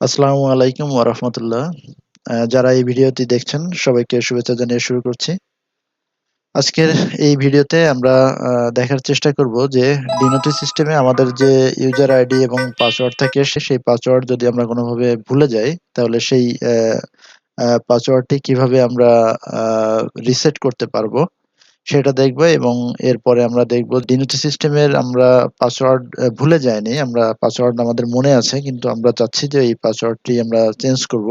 আসসালামু আলাইকুম রাহমাতুল্লাহ। যারা এই ভিডিওটি দেখছেন, সবাইকে শুভেচ্ছা জানিয়ে শুরু করছি। আজকের এই ভিডিওতে আমরা দেখার চেষ্টা করব যে ডিনোটি সিস্টেমে আমাদের যে ইউজার আইডি এবং পাসওয়ার্ড থাকে সেই পাসওয়ার্ড যদি আমরা কোনোভাবে ভুলে যাই, তাহলে সেই পাসওয়ার্ডটি কীভাবে আমরা রিসেট করতে পারব সেটা দেখব এবং এরপরে আমরা দেখব ডিনোটি সিস্টেমের আমরা পাসওয়ার্ড ভুলে যাইনি। আমরা পাসওয়ার্ড আমাদের মনে আছে, কিন্তু আমরা চাচ্ছি যে এই পাসওয়ার্ডটি আমরা চেঞ্জ করব।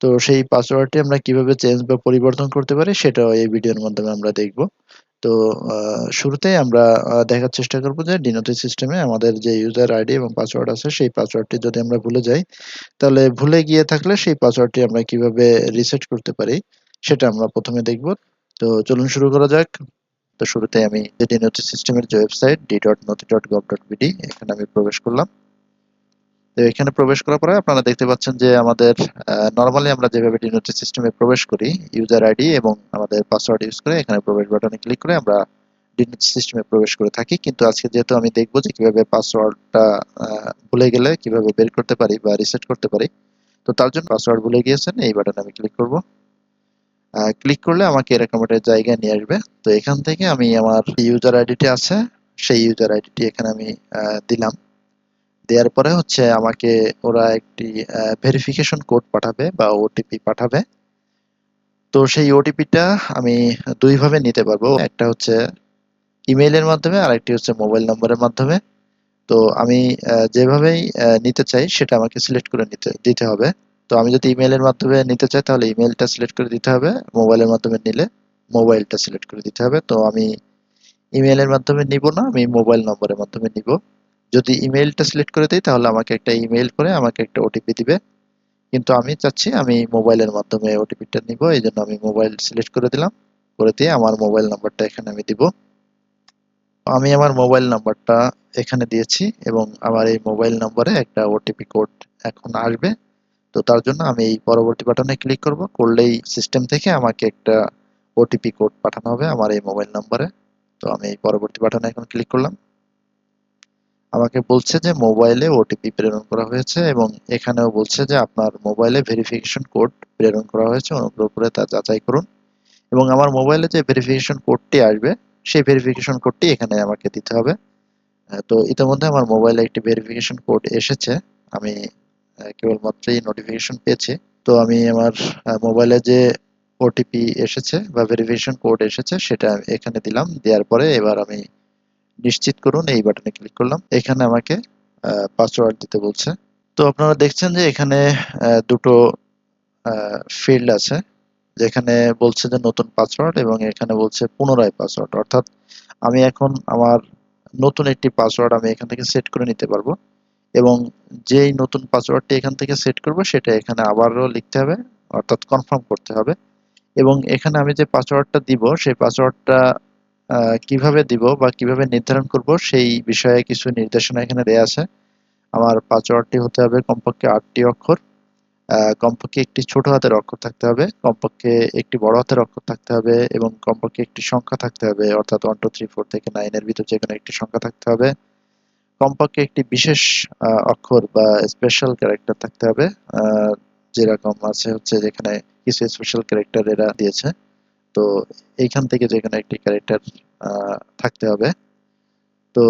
তো সেই পাসওয়ার্ডটি আমরা কীভাবে চেঞ্জ বা পরিবর্তন করতে পারি সেটাও এই ভিডিওর মাধ্যমে আমরা দেখব। তো আ শুরুতেই আমরা দেখার চেষ্টা করব যে ডিনোটি সিস্টেমে আমাদের যে ইউজার আইডি এবং পাসওয়ার্ড আছে, সেই পাসওয়ার্ডটি যদি আমরা ভুলে যাই, তাহলে ভুলে গিয়ে থাকলে সেই পাসওয়ার্ডটি আমরা কীভাবে রিসেট করতে পারি, সেটা আমরা ১ম এ দেখব। তো চলুন শুরু করা যাক। তো শুরুতে আমি যে ডিনোটি সিস্টেমের যে ওয়েবসাইট d.noti.gov.bd এখানে আমি প্রবেশ করলাম। তো এখানে প্রবেশ করার পরে আপনারা দেখতে পাচ্ছেন যে আমাদের নরমালি আমরা যেভাবে ডিনোটি সিস্টেমে প্রবেশ করি ইউজার আইডি এবং আমাদের পাসওয়ার্ড ইউজ করে এখানে প্রবেশ বাটনে ক্লিক করে আমরা ডিনোটি সিস্টেমে প্রবেশ করে থাকি। কিন্তু আজকে যেহেতু আমি দেখব যে কীভাবে পাসওয়ার্ডটা ভুলে গেলে কীভাবে বের করতে পারি বা রিসেট করতে পারি। তো তার জন্য পাসওয়ার্ড ভুলে গিয়েছেন, এই বাটনে আমি ক্লিক করব। ক্লিক করলে আমাকে এরকম একটা জায়গায় নিয়ে আসবে। তো এখান থেকে আমি আমার ইউজার আইডিটি আছে, সেই ইউজার আইডিটি এখানে আমি দিলাম। দেওয়ার পরে হচ্ছে আমাকে ওরা একটি ভেরিফিকেশন কোড পাঠাবে বা ওটিপি পাঠাবে। তো সেই ওটিপিটা আমি ২ ভাবে নিতে পারব। একটা হচ্ছে ইমেইলের মাধ্যমে আর একটি হচ্ছে মোবাইল নম্বরের মাধ্যমে। তো আমি যেভাবেই নিতে চাই, সেটা আমাকে সিলেক্ট করে নিতে, দিতে হবে। তো আমি যদি ইমেলের মাধ্যমে নিতে চাই তাহলে ইমেলটা সিলেক্ট করে দিতে হবে। মোবাইলের মাধ্যমে নিলে মোবাইলটা সিলেক্ট করে দিতে হবে। তো আমি ইমেলের মাধ্যমে নিব না, আমি মোবাইল নম্বরের মাধ্যমে নিব। যদি ইমেইলটা সিলেক্ট করে দিই তাহলে আমাকে একটা ইমেল করে আমাকে একটা ওটিপি দিবে। কিন্তু আমি চাচ্ছি আমি মোবাইলের মাধ্যমে ওটিপিটা নিব। এজন্য আমি মোবাইল সিলেক্ট করে দিলাম। করে দিয়ে আমার মোবাইল নাম্বারটা এখানে আমি দিব। আমি আমার মোবাইল নাম্বারটা এখানে দিয়েছি এবং আমার এই মোবাইল নম্বরে একটা ওটিপি কোড এখন আসবে। তো তার জন্য আমি এই পরবর্তী বাটনে ক্লিক করব। করলেই সিস্টেম থেকে আমাকে একটা ওটিপি কোড পাঠানো হবে আমার এই মোবাইল নম্বরে। তো আমি এই পরবর্তী বাটনে এখন ক্লিক করলাম। আমাকে বলছে যে মোবাইলে ওটিপি প্রেরণ করা হয়েছে এবং এখানেও বলছে যে আপনার মোবাইলে ভেরিফিকেশন কোড প্রেরণ করা হয়েছে অনুগ্রহ করে তা যাচাই করুন এবং আমার মোবাইলে যে ভেরিফিকেশন কোডটি আসবে, সেই ভেরিফিকেশন কোডটি এখানে আমাকে দিতে হবে তো ইতিমধ্যে আমার মোবাইলে একটি ভেরিফিকেশন কোড এসেছে আমি কেবলমাত্রই নোটিফিকেশন পেয়েছি। তো আমি আমার মোবাইলে যে ওটিপি এসেছে বা ভেরিফিকেশন কোড এসেছে, সেটা এখানে দিলাম। দেওয়ার পরে এবার আমি নিশ্চিত করুন এই বাটনে ক্লিক করলাম। এখানে আমাকে পাসওয়ার্ড দিতে বলছে। তো আপনারা দেখছেন যে এখানে দুটো ফিল্ড আছে। যেখানে বলছে যে নতুন পাসওয়ার্ড এবং এখানে বলছে পুনরায় পাসওয়ার্ড অর্থাৎ আমি এখন আমার নতুন একটি পাসওয়ার্ড আমি এখান থেকে সেট করে নিতে পারব। এবং যেই নতুন পাসওয়ার্ডটি এখান থেকে সেট করব, সেটা এখানে আবারও লিখতে হবে, অর্থাৎ কনফার্ম করতে হবে। এবং এখানে আমি যে পাসওয়ার্ডটা দিব, সেই পাসওয়ার্ডটা কীভাবে দিব বা কীভাবে নির্ধারণ করব, সেই বিষয়ে কিছু নির্দেশনা এখানে দেয়া আছে। আমার পাসওয়ার্ডটি হতে হবে কমপক্ষে আটটি অক্ষর। কমপক্ষে একটি ছোট হাতের অক্ষর থাকতে হবে, কমপক্ষে একটি বড় হাতের অক্ষর থাকতে হবে এবং কমপক্ষে একটি সংখ্যা থাকতে হবে, অর্থাৎ ওয়ান টু থ্রি ফোর থেকে নাইনের ভিতর যে কোনো একটি সংখ্যা থাকতে হবে। কমপক্ষে একটি বিশেষ অক্ষর বা স্পেশাল ক্যারেক্টার থাকতে হবে যেরকম আছে হচ্ছে যেখানে কিছু স্পেশাল ক্যারেক্টার এরা দিয়েছে। তো এইখান থেকে যে একটি ক্যারেক্টার থাকতে হবে। তো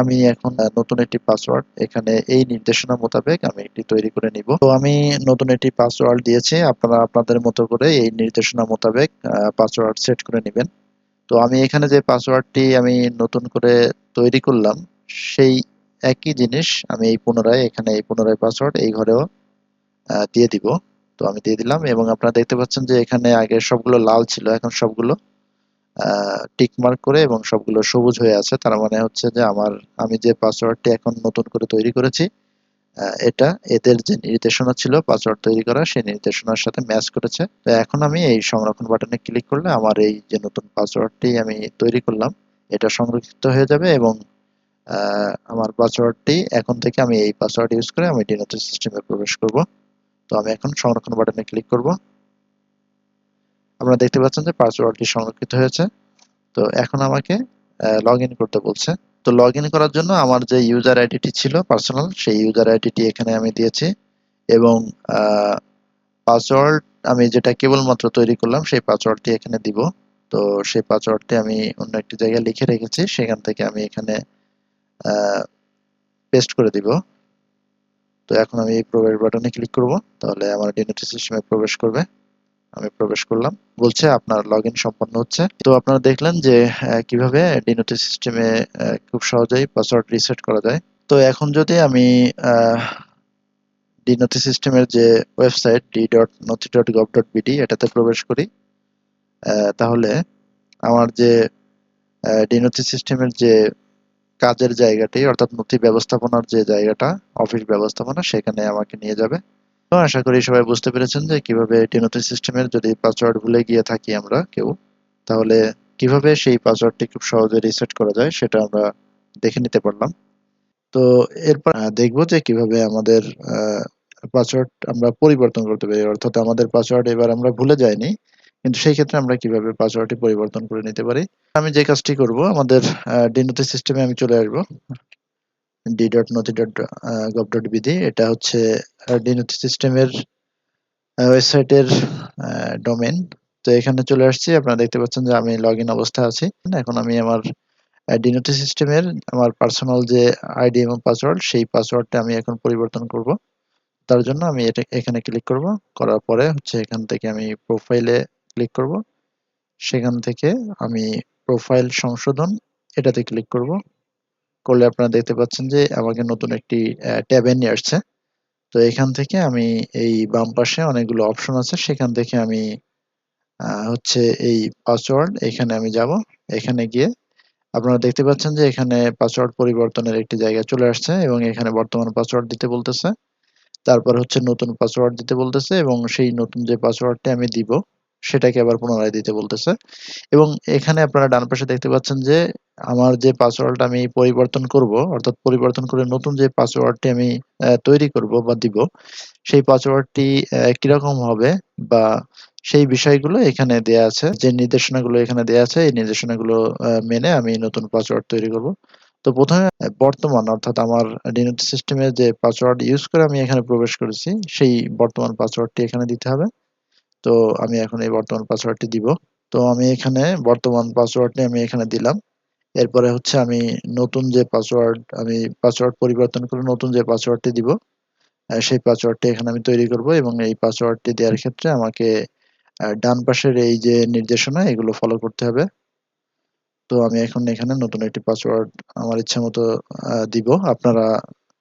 আমি এখন নতুন একটি পাসওয়ার্ড এখানে এই নির্দেশনা মোতাবেক আমি একটি তৈরি করে নিব। তো আমি নতুন একটি পাসওয়ার্ড দিয়েছি, আপনারা আপনাদের মতো করে এই নির্দেশনা মোতাবেক পাসওয়ার্ড সেট করে নেবেন। তো আমি এখানে যে পাসওয়ার্ডটি আমি নতুন করে তৈরি করলাম সেই একই জিনিস আমি এই পুনরায়, এখানে এই পুনরায় পাসওয়ার্ড এই ঘরেও দিয়ে দিব। তো আমি দিয়ে দিলাম এবং আপনারা দেখতে পাচ্ছেন যে এখানে আগে সবগুলো লাল ছিল, এখন সবগুলো টিক মার্ক করে এবং সবগুলো সবুজ হয়ে আছে। তার মানে হচ্ছে যে আমার, আমি যে পাসওয়ার্ডটি এখন নতুন করে তৈরি করেছি এটা এদের যে নির্দেশনা ছিল পাসওয়ার্ড তৈরি করা, সেই নির্দেশনার সাথে ম্যাচ করেছে। তো এখন আমি এই সংরক্ষণ বাটনে ক্লিক করলে আমার এই যে নতুন পাসওয়ার্ডটি আমি তৈরি করলাম, এটা সংরক্ষিত হয়ে যাবে এবং আমার পাসওয়ার্ডটি এখন থেকে আমি এই পাসওয়ার্ড ইউজ করে আমি ডিনোতে সিস্টেমে প্রবেশ করব। তো আমি এখন সংরক্ষণ বাটনে ক্লিক করব। আপনারা দেখতে পাচ্ছেন যে পাসওয়ার্ডটি সংরক্ষিত হয়েছে। তো এখন আমাকে লগ করতে বলছে। তো লগ করার জন্য আমার যে ইউজার আইডিটি ছিল পার্সোনাল সেই ইউজার আইডিটি এখানে আমি দিয়েছি। এবং পাসওয়ার্ড আমি যেটা কেবলমাত্র তৈরি করলাম, সেই পাসওয়ার্ডটি এখানে দিব। তো সেই পাসওয়ার্ডটি আমি অন্য একটি জায়গায় লিখে রেখেছি। সেখান থেকে আমি এখানে পেস্ট করে দিব। তো এখন আমি এই প্রবেশ বাটনে ক্লিক করব, তাহলে আমার ডিনেটি সিস্টেমে প্রবেশ করবে। আমি প্রবেশ করলাম, বলছে আপনার লগ সম্পন্ন হচ্ছে। তো আপনারা দেখলেন যে কীভাবে ডিনোটি সিস্টেমে খুব সহজেই পাসওয়ার্ড রিসেট করা যায়। তো এখন যদি আমি ডিনথি সিস্টেমের যে website D dot Nothi dot gov dot BD এটাতে প্রবেশ করি তাহলে আমার যে ডিনথি সিস্টেমের যে কাজের জায়গাটি, অর্থাৎ নথি ব্যবস্থাপনার যে জায়গাটা, অফিস ব্যবস্থাপনা, সেখানে আমাকে নিয়ে যাবে। তো আশা করি সবাই বুঝতে পেরেছেন যে কীভাবে টিনোথি সিস্টেমের যদি পাসওয়ার্ড ভুলে গিয়ে থাকি আমরা কেউ, তাহলে কীভাবে সেই পাসওয়ার্ডটি খুব সহজে রিসেট করা যায় সেটা আমরা দেখে নিতে পারলাম। তো এরপর দেখব যে কীভাবে আমাদের পাসওয়ার্ড আমরা পরিবর্তন করতে পারি। অর্থাৎ আমাদের পাসওয়ার্ড এবার আমরা ভুলে যাইনি। কিন্তু সেই ক্ষেত্রে আমরা কীভাবে পাসওয়ার্ডটি পরিবর্তন করে নিতে পারি? আমি যে কাজটি করব, আমাদের ডিনোথি সিস্টেমে আমি চলে আসব। D dot Nothi dot gov dot BD এটা হচ্ছে ডিনোথি সিস্টেমের ওয়েবসাইটের ডোমেন তো এখানে চলে আসছি। আপনারা দেখতে পাচ্ছেন যে আমি লগ ইন অবস্থায় আছি। এখন আমি আমার ডিনোটি সিস্টেমের আমার পার্সোনাল যে আইডি এবং পাসওয়ার্ড সেই পাসওয়ার্ডটা আমি এখন পরিবর্তন করব। তার জন্য আমি এটা এখানে ক্লিক করব। করার পরে হচ্ছে এখান থেকে আমি প্রোফাইলে ক্লিক করব। সেখান থেকে আমি প্রোফাইল সংশোধন এটাতে ক্লিক করব। করলে আপনারা দেখতে পাচ্ছেন যে আমাকে নতুন একটি ট্যাবে নিয়ে আসছে। তো এখান থেকে আমি এই বাম পাশে অনেকগুলো অপশন আছে। সেখান থেকে আমি হচ্ছে এই পাসওয়ার্ড এখানে আমি যাব। এখানে গিয়ে আপনারা দেখতে পাচ্ছেন যে এখানে পাসওয়ার্ড পরিবর্তনের একটি জায়গা চলে আসছে এবং এখানে বর্তমান পাসওয়ার্ড দিতে বলতেছে। তারপর হচ্ছে নতুন পাসওয়ার্ড দিতে বলতেছে এবং সেই নতুন যে পাসওয়ার্ডটি আমি দিব সেটাকে আবার পুনরায় দিতে বলতেছে। এবং এখানে আপনারা ডান পাশে দেখতে পাচ্ছেন যে, আমার যে পাসওয়ার্ডটা আমি পরিবর্তন করব, অর্থাৎ পরিবর্তন করে নতুন যে পাসওয়ার্ডটি আমি তৈরি করব বা দিব, সেই পাসওয়ার্ডটি কীরকম হবে বা সেই বিষয়গুলো এখানে দেয়া আছে, যে নির্দেশনাগুলো এখানে দেয়া আছে, এই নির্দেশনাগুলো মেনে আমি নতুন পাসওয়ার্ড তৈরি করব। তো প্রথমে, বর্তমান, অর্থাৎ আমার ডিনোটি সিস্টেমে যে পাসওয়ার্ড ইউজ করে আমি এখানে প্রবেশ করেছি, সেই বর্তমান পাসওয়ার্ডটি এখানে দিতে হবে। তো আমি এখন এই বর্তমান পাসওয়ার্ডটি দিব। তো আমি এখানে বর্তমান পাসওয়ার্ডটি আমি এখানে দিলাম। এরপরে হচ্ছে আমি নতুন যে পাসওয়ার্ড আমি পাসওয়ার্ড পরিবর্তন করে নতুন যে পাসওয়ার্ডটি দিব সেই পাসওয়ার্ডটি এখানে আমি তৈরি করব এবং এই পাসওয়ার্ডটি দেওয়ার ক্ষেত্রে আমাকে ডান পাশের এই যে নির্দেশনা, এগুলো ফলো করতে হবে। তো আমি এখন এখানে নতুন একটি পাসওয়ার্ড আমার ইচ্ছা মতো দিব। আপনারা,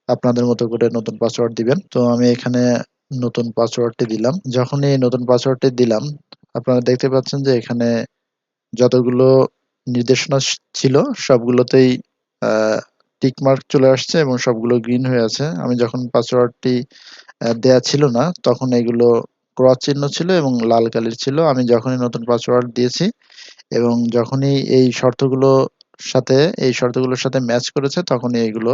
আপনাদের মতো করে নতুন পাসওয়ার্ড দিবেন। তো আমি এখানে নতুন পাসওয়ার্ডটি দিলাম। যখন এই নতুন পাসওয়ার্ডটি দিলাম, আপনারা দেখতে পাচ্ছেন যে এখানে যতগুলো নির্দেশনা ছিল, সবগুলোতেই টিক মার্ক চলে আসছে এবং সবগুলো গ্রিন হয়ে আছে। আমি যখন পাসওয়ার্ডটি দেয়া ছিল না, তখন এগুলো ক্রস চিহ্ন ছিল এবং লাল কালির ছিল। আমি যখনই নতুন পাসওয়ার্ড দিয়েছি এবং যখনই এই শর্তগুলো সাথে, এই শর্তগুলোর সাথে ম্যাচ করেছে, তখনই এইগুলো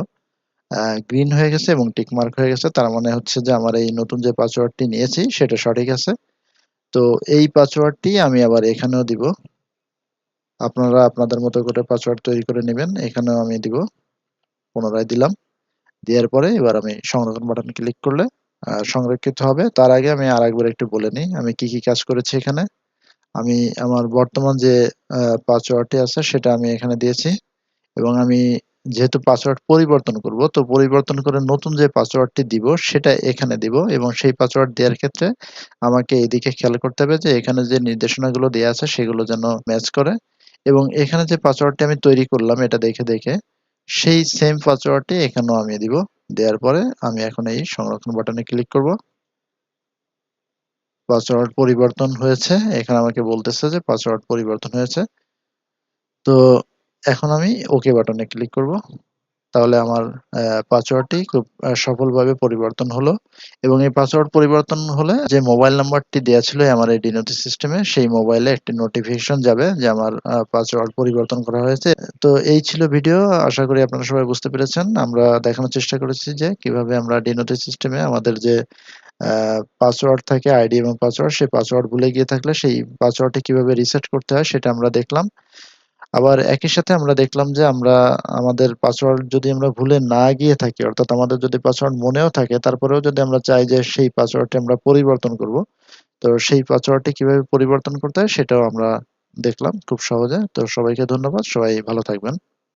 গ্রিন হয়ে গেছে এবং টিক মার্ক হয়ে গেছে। তার মানে হচ্ছে যে আমার এই নতুন যে পাসওয়ার্ডটি নিয়েছি, সেটা সঠিক আছে। তো এই পাসওয়ার্ডটি আমি আবার এখানেও দিব। আপনারা আপনাদের মতো করে পাসওয়ার্ড তৈরি করে নেবেন। এখানেও আমি দিব। পুনরায় দিলাম। দেওয়ার পরে এবার আমি সংরক্ষণ বাটনে ক্লিক করলে সংরক্ষিত হবে। তার আগে আমি আর একবার একটু বলে নিই, আমি কি কি কাজ করেছি এখানে? আমি আমার বর্তমান যে পাসওয়ার্ডটি আছে, সেটা আমি এখানে দিয়েছি। এবং আমি যেহেতু পাসওয়ার্ড পরিবর্তন করব, তো পরিবর্তন করে নতুন যে পাসওয়ার্ডটি দিব, সেটা এখানে দিব এবং সেই পাসওয়ার্ড দেওয়ার ক্ষেত্রে আমাকে এদিকে খেয়াল করতে হবে যে এখানে যে নির্দেশনাগুলো দেওয়া আছে সেগুলো যেন ম্যাচ করে এবং এখানে যে পাসওয়ার্ডটি আমি তৈরি করলাম এটা দেখে দেখে, সেই সেম পাসওয়ার্ডটি এখানেও আমি দিব। দেওয়ার পরে আমি এখন এই সংরক্ষণ বাটনে ক্লিক করব। পাসওয়ার্ড পরিবর্তন হয়েছে, এখানে আমাকে বলতেছে যে পাসওয়ার্ড পরিবর্তন হয়েছে। তো এখন আমি ওকে বাটনে ক্লিক করব। তাহলে আমার পাসওয়ার্ডটি খুব সফলভাবে পরিবর্তন হলো। এবং এই পাসওয়ার্ড পরিবর্তন হলে যে মোবাইল নাম্বারটি দেওয়া ছিল আমার এই ডিনোটি সিস্টেমে সেই মোবাইলে একটি নোটিফিকেশন যাবে যে আমার পাসওয়ার্ড পরিবর্তন করা হয়েছে। তো এই ছিল ভিডিও আশা করি আপনারা সবাই বুঝতে পেরেছেন। আমরা দেখানোর চেষ্টা করেছি যে কীভাবে আমরা ডিনোটি সিস্টেমে আমাদের যে পাসওয়ার্ড থাকে আইডি এবং পাসওয়ার্ড সেই পাসওয়ার্ড ভুলে গিয়ে থাকলে সেই পাসওয়ার্ডটি কীভাবে রিসেট করতে হয় সেটা আমরা দেখলাম। আবার একই সাথে আমরা দেখলাম যে আমরা আমাদের পাসওয়ার্ড যদি আমরা ভুলে না গিয়ে থাকি, অর্থাৎ আমাদের যদি পাসওয়ার্ড মনেও থাকে, তারপরেও যদি আমরা চাই যে সেই পাসওয়ার্ডটি আমরা পরিবর্তন করব, তো সেই পাসওয়ার্ডটি কীভাবে পরিবর্তন করতে হয় সেটাও আমরা দেখলাম খুব সহজে। তো সবাইকে ধন্যবাদ, সবাই ভালো থাকবেন।